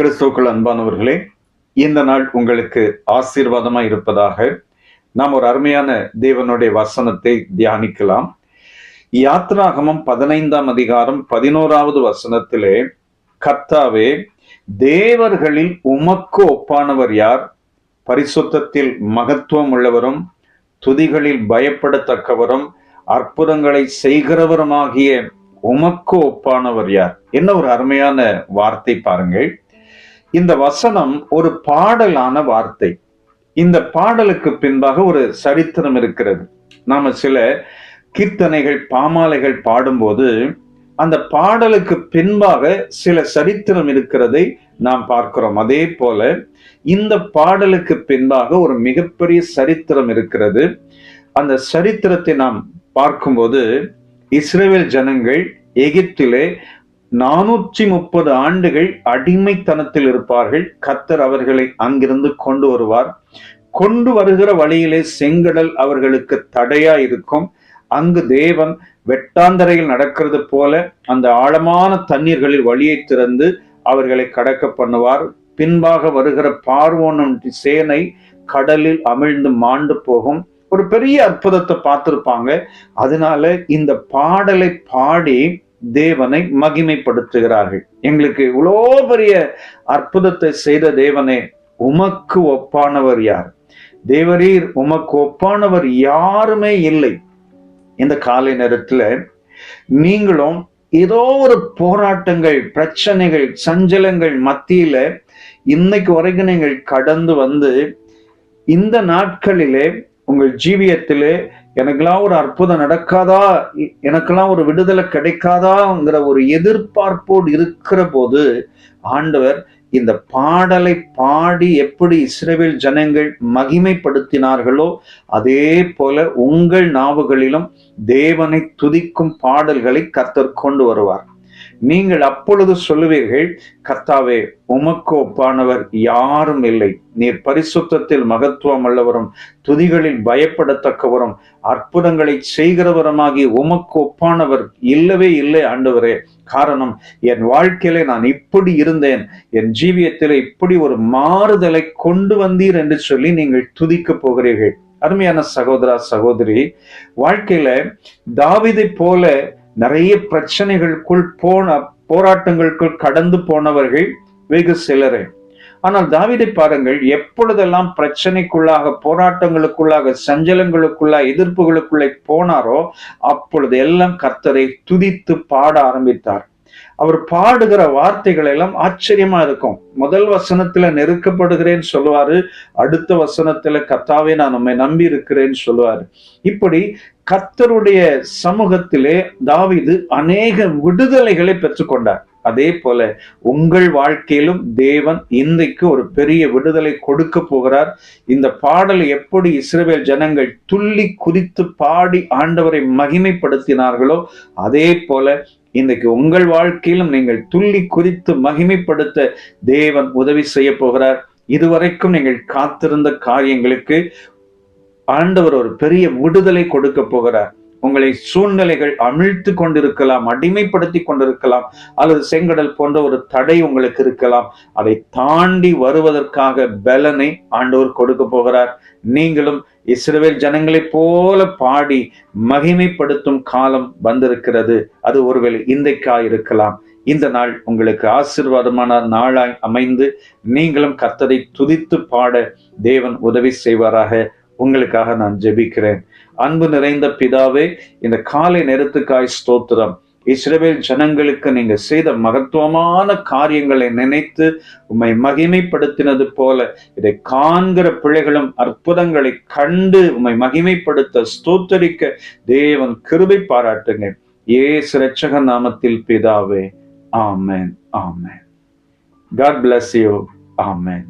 கிறிஸ்துக்கள் அன்பானவர்களே இந்த நாள் உங்களுக்கு ஆசீர்வாதமாக இருப்பதாக நாம் ஒரு அருமையான தேவனுடைய வசனத்தை தியானிக்கலாம். யாத்ராகமம் பதினைந்தாம் அதிகாரம் பதினோராவது வசனத்திலே கர்த்தாவே தேவர்களில் உமக்கு ஒப்பானவர் யார்? பரிசுத்தத்தில் மகத்துவம் உள்ளவரும் துதிகளில் பயப்படத்தக்கவரும் அற்புதங்களை செய்கிறவருமாகிய உமக்கு ஒப்பானவர் யார்? என்ன ஒரு அருமையான வார்த்தை பாருங்கள். இந்த வசனம் ஒரு பாடலான வார்த்தை. இந்த பாடலுக்கு பின்பாக ஒரு சரித்திரம் இருக்கிறது. நாம சில கீர்த்தனைகள் பாமாலைகள் பாடும்போது அந்த பாடலுக்கு பின்பாக சில சரித்திரம் இருக்கிறதை நாம் பார்க்கிறோம். அதே போல இந்த பாடலுக்கு பின்பாக ஒரு மிகப்பெரிய சரித்திரம் இருக்கிறது. அந்த சரித்திரத்தை நாம் பார்க்கும்போது இஸ்ரேல் ஜனங்கள் எகிப்திலே நானூற்றி முப்பது ஆண்டுகள் அடிமைத்தனத்தில் இருப்பார்கள். கத்தர் அவர்களை அங்கிருந்து கொண்டு வருவார். கொண்டு வருகிற வழியிலே செங்கடல் அவர்களுக்கு தடையா இருக்கும் அங்கு தேவன் வெட்டாந்தரையில் நடக்கிறது போல அந்த ஆழமான தண்ணீர்களில் வழியை திறந்து அவர்களை கடக்க பண்ணுவார். பின்பாக வருகிற பார்வோனும் சேனை கடலில் அமிழ்ந்து மாண்டு போகும். ஒரு பெரிய அற்புதத்தை பார்த்திருப்பாங்க. அதனால இந்த பாடலை பாடி தேவனை மகிமைப்படுத்துகிறார்கள். எங்களுக்கு இவ்வளோ பெரிய அற்புதத்தை செய்த தேவனே உமக்கு ஒப்பானவர் யார்? தேவரீர் உமக்கு ஒப்பானவர் யாருமே இல்லை. இந்த காலை நேரத்துல நீங்களும் ஏதோ ஒரு போராட்டங்கள் பிரச்சனைகள் சஞ்சலங்கள் மத்தியில இன்னைக்கு வரைக்கும் நீங்கள் கடந்து வந்து இந்த நாட்களிலே உங்கள் ஜீவியத்திலே எனக்கெல்லாம் ஒரு அற்புதம் நடக்காதா? எனக்கெல்லாம் ஒரு விடுதலை கிடைக்காதாங்கிற ஒரு எதிர்பார்ப்போடு இருக்கிற போது ஆண்டவர் இந்த பாடலை பாடி எப்படி இஸ்ரேவேல் ஜனங்கள் மகிமைப்படுத்தினார்களோ அதே போல உங்கள் நாவுகளிலும் தேவனை துதிக்கும் பாடல்களை கத்தர் கொண்டு வருவார். நீங்கள் அப்பொழுது சொல்லுவீர்கள் கத்தாவே உமக்கு ஒப்பானவர் யாரும் இல்லை. நீர் பரிசுத்தத்தில் மகத்துவம் உள்ளவரும் துதிகளில் பயப்படத்தக்கவரும் அற்புதங்களை செய்கிறவருமாகி உமக்கு ஒப்பானவர் இல்லவே இல்லை ஆண்டவரே. காரணம் என் வாழ்க்கையில நான் இப்படி இருந்தேன். என் ஜீவியத்தில் இப்படி ஒரு மாறுதலை கொண்டு வந்தீர் என்று சொல்லி நீங்கள் துதிக்க போகிறீர்கள். அருமையான சகோதரா சகோதரி வாழ்க்கையில தாவிதை போல நிறைய பிரச்சனைகளுக்குள் போன போராட்டங்களுக்குள் கடந்து போனவர்கள் வெகு சிலரே. ஆனால் தாவிதை பாருங்கள் எப்பொழுதெல்லாம் பிரச்சனைக்குள்ளாக போராட்டங்களுக்குள்ளாக சஞ்சலங்களுக்குள்ளாக எதிர்ப்புகளுக்குள்ளே போனாரோ அப்பொழுது எல்லாம் கர்த்தரை துதித்து பாட ஆரம்பித்தார். அவர் பாடுகிற வார்த்தைகள் எல்லாம் ஆச்சரியமா இருக்கும். முதல் வசனத்துல நெருக்கப்படுகிறேன்னு சொல்லுவாரு. அடுத்த வசனத்துல கத்தாவே நான் நம்மை நம்பி இருக்கிறேன்னு சொல்லுவாரு. இப்படி கத்தருடைய சமூகத்திலே தாவிது அநேக விடுதலைகளை பெற்றுக்கொண்டார். அதே போல உங்கள் வாழ்க்கையிலும் தேவன் இன்றைக்கு ஒரு பெரிய விடுதலை கொடுக்க போகிறார். இந்த பாடல் எப்படி இஸ்ரேல் ஜனங்கள் துள்ளி குதித்து பாடி ஆண்டவரை மகிமைப்படுத்தினார்களோ அதே போல இன்றைக்கு உங்கள் வாழ்க்கையிலும் நீங்கள் துள்ளி குறித்து மகிமைப்படுத்த தேவன் உதவி செய்ய போகிறார். இதுவரைக்கும் நீங்கள் காத்திருந்த காரியங்களுக்கு ஆண்டவர் ஒரு பெரிய விடுதலை கொடுக்க போகிறார். உங்களை சூழ்நிலைகள் அமிழ்த்து கொண்டிருக்கலாம் அடிமைப்படுத்தி கொண்டிருக்கலாம் அல்லது செங்கடல் போன்ற ஒரு தடை உங்களுக்கு இருக்கலாம். அதை தாண்டி வருவதற்காக பலனை ஆண்டவர் கொடுக்க போகிறார். நீங்களும் இஸ்ரேல் ஜனங்களைப் போல பாடி மகிமைப்படுத்தும் காலம் வந்திருக்கிறது. அது ஒருவேளை இன்றைக்கா இருக்கலாம். இந்த நாள் உங்களுக்கு ஆசிர்வாதமான நாளாய் அமைந்து நீங்களும் கத்ததை துதித்து பாட தேவன் உதவி செய்வாராக. உங்களுக்காக நான் ஜெபிக்கிறேன். அன்பு நிறைந்த பிதாவே இந்த காலை நேரத்துக்காய் ஸ்தோத்திரம். இஸ்ரேல் ஜனங்களுக்கு நீங்க செய்த மகத்துவமான காரியங்களை நினைத்து உம்மை மகிமைப்படுத்தினது போல இதை காண்கிற பிள்ளைகளும் அற்புதங்களை கண்டு உம்மை மகிமைப்படுத்த ஸ்தோத்தரிக்க தேவன் கிருபை பாராட்டுங்க. ஏ ரட்சக நாமத்தில் பிதாவே ஆமேன் ஆமேன். God bless you amen